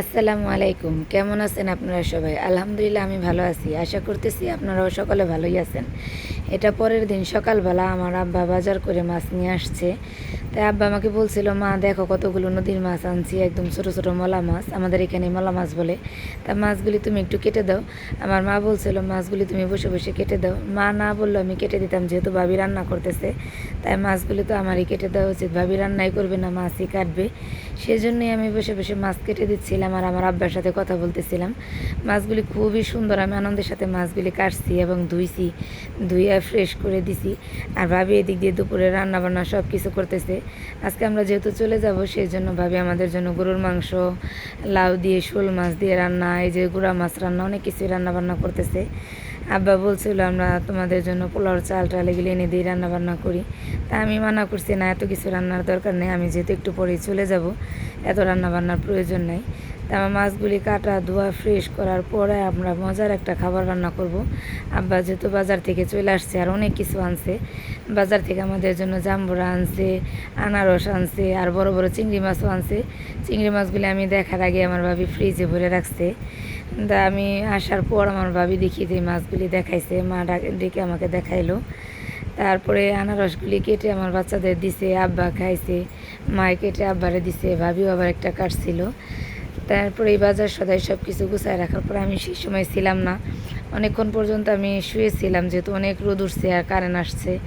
আসসালামু আলাইকুম। কেমন আছেন আপনারা সবাই? আলহামদুলিল্লাহ, আমি ভালো আছি। আশা করতেছি আপনারাও সকলে ভালোই আছেন। এটা পরের দিন সকালবেলা আমার আব্বা বাজার করে মাছ নিয়ে আসছে। তাই আব্বা আমাকে বলছিল, মা, দেখো কতগুলো নদীর মাছ আনছি, একদম ছোট ছোট মলা মাছ, আমাদের এখানে মলা মাছ বলে। তা মাছগুলি তুমি একটু কেটে দাও। আমার মা বলছিল, মাছগুলি তুমি বসে বসে কেটে দাও। মা না বলল আমি কেটে দিতাম, যেহেতু ভাবি রান্না করতেছে, তাই মাছগুলি তো আমারই কেটে দেওয়া উচিত। ভাবি রান্নাই করবে না, মাছই কাটবে। সেজন্যই আমি বসে বসে মাছ কেটে দিচ্ছিলাম আর আমার আব্বার সাথে কথা বলতেছিলাম। মাছগুলি খুবই সুন্দর, আমি আনন্দের সাথে মাছগুলি কাটছি এবং ধুইছি, ধুইয়া ফ্রেশ করে দিছি। আর ভাবি এদিক দিয়ে দুপুরে রান্না বান্না সব কিছু করতেছে। আজকে আমরা যেহেতু চলে যাব সেই জন্য ভাবি আমাদের জন্য গরুর মাংস, লাউ দিয়ে, শোল মাছ দিয়ে রান্না, এই যে গুঁড়া মাছ রান্না, অনেক কিছুই রান্না বান্না করতেছে। আব্বা বলছিল, আমরা তোমাদের জন্য পোলাওর চাল টাল এগুলো এনে দিয়ে রান্না বান্না করি। তা আমি মানা করছি, না, এত কিছু রান্নার দরকার নেই, আমি যেহেতু একটু পরেই চলে যাব, এত রান্না বান্নার প্রয়োজন নেই। তা আমার মাছগুলি কাটা, ধোয়া ফ্রেশ করার পরে আমরা মজার একটা খাবার রান্না করব। আব্বা যেহেতু বাজার থেকে চলে আসছে আর অনেক কিছু আনছে, বাজার থেকে আমাদের জন্য জাম্বুরা আনছে, আনারস আনছে, আর বড় বড় চিংড়ি মাছও আনছে। চিংড়ি মাছগুলি আমি দেখার আগে আমার ভাবি ফ্রিজে ভরে রাখছে। তা আমি আসার পর আমার ভাবি দেখিয়ে যে মাছগুলি দেখাইছে। মা ডাক- আমাকে দেখাইলো। তারপরে আনারসগুলি কেটে আমার বাচ্চাদের দিছে, আব্বা খাইছে, মায় কেটে আব্বারে দিছে, ভাবিও আবার একটা কাটছিল। তারপরে এই বাজার সদাই সব কিছু গুছায় রাখার পর আমি সেই সময় ছিলাম না। অনেকক্ষণ পর্যন্ত আমি শুয়েছিলাম, যেহেতু অনেক রোদ উঠছে আর কারেন্ট আসছে।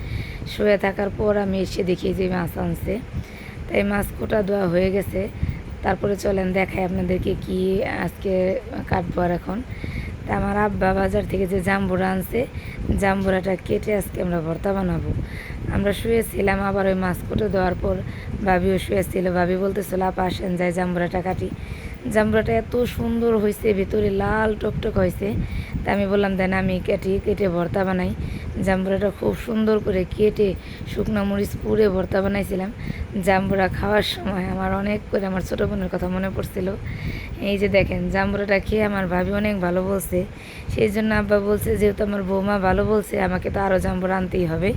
শুয়ে থাকার পর আমি এসে দেখি যে মাছ আনছে। তাই মাছ কোটা দেওয়া হয়ে গেছে। তারপরে চলেন, দেখাই আপনাদেরকে কি আজকে কাটবো আর এখন। তা আমার আব্বা বাজার থেকে যে জাম্বুরা আনছে, জাম্বুরাটা কেটে আজকে আমরা ভর্তা বানাবো। আমরা শুয়েছিলাম আবার ওই মাছ কুটে দেওয়ার পর, ভাবিও শুয়েছিল। ভাবি বলতেছিল, আপা আসেন, যাই জাম্বুরাটা কাটি। জাম্বুরাটা এত সুন্দর হয়েছে ভিতরে লাল টকটক হয়েছে তা আমি বললাম, দেন আমি কেটে কেটে ভর্তা বানাই। জাম্বুরাটা খুব সুন্দর করে কেটে শুকনো মরিচ পুড়ে ভর্তা বানাইছিলাম। জাম্বুরা খাওয়ার সময় আমার অনেক করে, আমার ছোটো বোনের কথা মনে পড়ছিল। এই যে দেখেন জাম্বুরাটা খেয়ে আমার ভাবি অনেক ভালো বলছে। সেই জন্য আব্বা বলছে, যেহেতু আমার বৌমা ভালো বলছে, আমাকে তো আরও জাম্বুরা আনতেই হবে।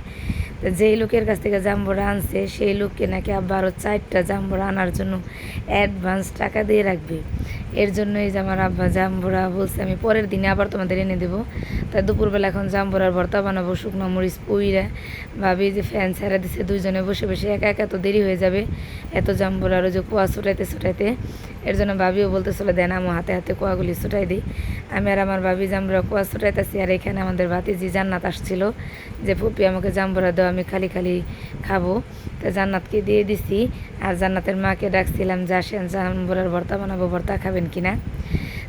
যেই লোকের কাছ থেকে জাম্বুরা আনছে, সেই লোককে নাকি আব্বা আরও চারটা জাম্বুরা আনার জন্য অ্যাডভান্স টাকা দিয়ে রাখবে। এর জন্যই যে আমার আব্বা জাম্বুরা বলছে, আমি পরের দিনে আবার তোমাদের এনে দেবো। তাই দুপুরবেলা এখন জাম্বুরার ভর্তা বানাবো, শুকনো মরিচ পুইরা। ভাবি যে ফ্যান ছেড়ে দিছে, দুইজনে বসে বসে একা একা তো দেরি হয়ে যাবে। এত জাম্বুরার ওই যে কুয়া ছুটাইতে ছুটাইতে এর জন্য ভাবিও বলতেছিল, দেন আমি হাতে হাতে কুয়াগুলি ছুটাই দিই। আমি আর আমার ভাবি জাম্বুরা কুয়া ছুটাইতেছি। আর এখানে আমাদের ভাতিজি জান্নাত আসছিল যে, ফুপি, আমাকে জাম্বুরা দাও, আমি খালি খালি খাব। তো জান্নাতকে দিয়ে দিছি। আর জান্নাতের মাকে ডাকছিলাম, যে আসেন, জাম্বুরার ভর্তা বানাবো, ভর্তা খাবেন কিনা?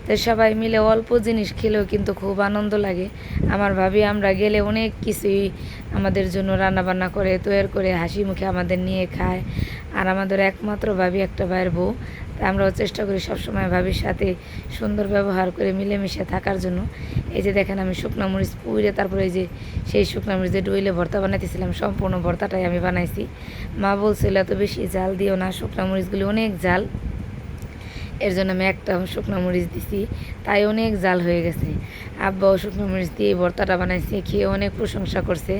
তো সবাই মিলে অল্প জিনিস খেলেও কিন্তু খুব আনন্দ লাগে। আমার ভাবি, আমরা গেলে অনেক কিছুই আমাদের জন্য রান্না বান্না করে তৈরি করে, হাসি মুখে আমাদের নিয়ে খায়। আর আমাদের একমাত্র ভাবি একটা ভাইয়ের বউ। তাই আমরাও চেষ্টা করি সবসময় ভাবির সাথে সুন্দর ব্যবহার করে মিলেমিশে থাকার জন্য। এই যে দেখেন, আমি শুকনো মরিচ পুড়ে তারপরে এই যে সেই শুকনো মরিচ ডইলে ভর্তা বানাইতেছিলাম, সম্পূর্ণ ভর্তাটাই আমি বানাইছি। মা বলছিল, এত বেশি জাল দিও না, শুকনো মরিচগুলি অনেক জাল এর জন্য আমি একটা শুকনো মরিচ দিছি, তাই অনেক জাল হয়ে গেছে। আব্বাও শুকনো মরিচ দিয়ে এই ভর্তাটা বানাইছে, খেয়ে অনেক প্রশংসা করছে।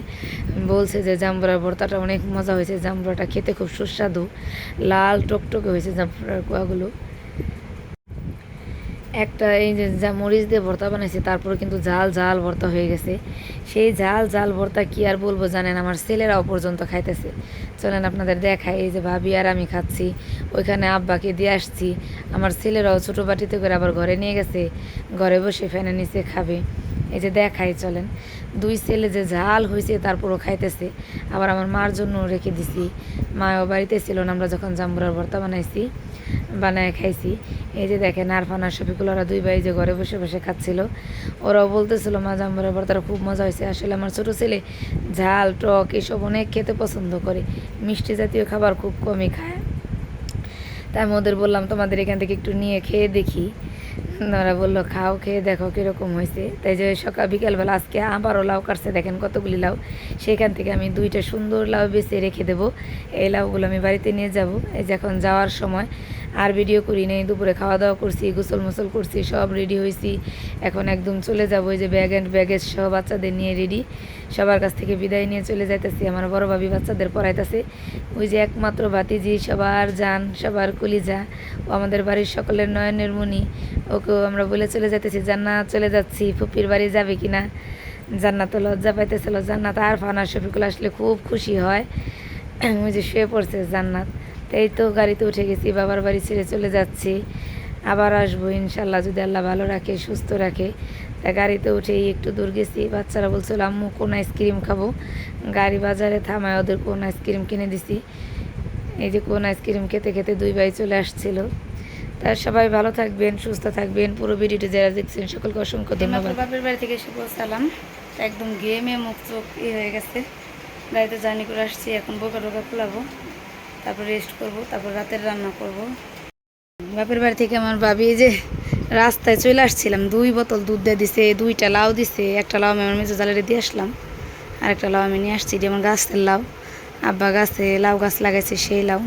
বলছে যে জাম্বুরার ভর্তাটা অনেক মজা হয়েছে, জাম্বুরাটা খেতে খুব সুস্বাদু। লাল টকটকে হয়েছে জাম্বুরার কুয়াগুলো। একটা এই যে যা মরিচ দিয়ে ভর্তা বানাইছে, তারপরে কিন্তু জাল জাল ভর্তা হয়ে গেছে। সেই জাল জাল ভর্তা কি আর বলব জানেন, আমার ছেলেরাও পর্যন্ত খাইতেছে। চলেন আপনাদের দেখাই, এই যে ভাবি আর আমি খাচ্ছি, ওইখানে আব্বাকে দিয়ে আসছি। আমার ছেলেরাও ছোটো বাটিতে করে আবার ঘরে নিয়ে গেছে, ঘরে বসে ফ্যানের নিচে খাবে। এই যে দেখাই, চলেন। দুই ছেলে যে ঝাল হয়েছে তারপরও খাইতেছে। আবার আমার মার জন্য রেখে দিছি। মাও বাড়িতে ছিল না, আমরা যখন জাম্বুরার ভর্তা বানাইছি, বানায় খাইছি। এই যে দেখেন, আরফান আর শফিকুল, ওরা দুই ভাই যে ঘরে বসে বসে খাচ্ছিল। ওরাও বলতেছিল, মা, জাম্বুরার ভর্তাটা খুব মজা হয়েছে আসলে আমার ছোটো ছেলে ঝাল, টক এসব অনেক খেতে পছন্দ করে। মিষ্টি জাতীয় খাবার খুব কমই খায়। তাই আমি ওদের বললাম, তোমাদের এখান থেকে একটু নিয়ে খেয়ে দেখি। ওরা বলল, খাও, খেয়ে দেখো কীরকম হয়েছে। তাই যে সকাল বিকেলবেলা আজকে আবারও লাউ কাটছে, দেখেন কতগুলি লাউ। সেখান থেকে আমি দুইটা সুন্দর লাউ বেছে রেখে দেবো। এই লাউগুলো আমি বাড়িতে নিয়ে যাব। এই যে এখন যাওয়ার সময়। আর ভিডিও করি নেই, দুপুরে খাওয়া দাওয়া করছি গোসল মোসল করছি, সব রেডি হয়েছি। এখন একদম চলে যাব ওই যে ব্যাগ অ্যান্ড ব্যাগেজ সহ বাচ্চাদের নিয়ে রেডি। সবার কাছ থেকে বিদায় নিয়ে চলে যাইতেছি, আমার বড় ভাবি বাচ্চাদের পড়াইতেছে। ওই যে একমাত্র ভাতিজি, সবার যান সবার কলিজা, ও আমাদের বাড়ির সকলের নয়নের মণি। ওকেও আমরা বলে চলে যাইতেছি, জান্নাত চলে যাচ্ছি, ফুপির বাড়ি যাবে কিনা জান্নাত লজ্জা পাইতেছিল জান্নাত আর ফানা শফিকুল আসলে খুব খুশি হয়। ওই যে শুয়ে পড়ছে জান্নাত। তাই তো গাড়িতে উঠে গেছি, বাবার বাড়ি ছেড়ে চলে যাচ্ছি। আবার আসব ইনশাল্লাহ, যদি আল্লাহ ভালো রাখে, সুস্থ রাখে। তা গাড়িতে উঠেই একটু দূর গেছি, বাচ্চারা বলছিল, আম্মু, কোন আইসক্রিম খাব? গাড়ি বাজারে থামায় ওদের কোন আইসক্রিম কিনে দিছি। এই যে কোন আইসক্রিম খেতে খেতে দুই ভাই চলে আসছিল। তা সবাই ভালো থাকবেন সুস্থ থাকবেন। পুরো ভিডিওটি যারা দেখছেন সকলকে অসংখ্য ধন্যবাদ। বাপের বাড়ি থেকে এসে পৌঁছালাম। একদম গেমে মুখ চোখ ই হয়ে গেছে। গাড়িতে জার্নি করে আসছি এখন বোকা টোকা খোলাবো তারপর রেস্ট করব তারপর রাতের রান্না করব। বাপের বাড়ি থেকে আমার ভাবি যে রাস্তায় চলে আসছিলাম দুই বোতল দুধ দিয়ে দিছে দুইটা লাউ দিছে। একটা লাউ আমি আমার মেজো জালেরে দিয়ে আসলাম আর একটা লাউ আমি নিয়ে আসছি যেমন গাছের লাউ। আব্বা গাছে লাউ গাছ লাগাইছে সেই লাউ।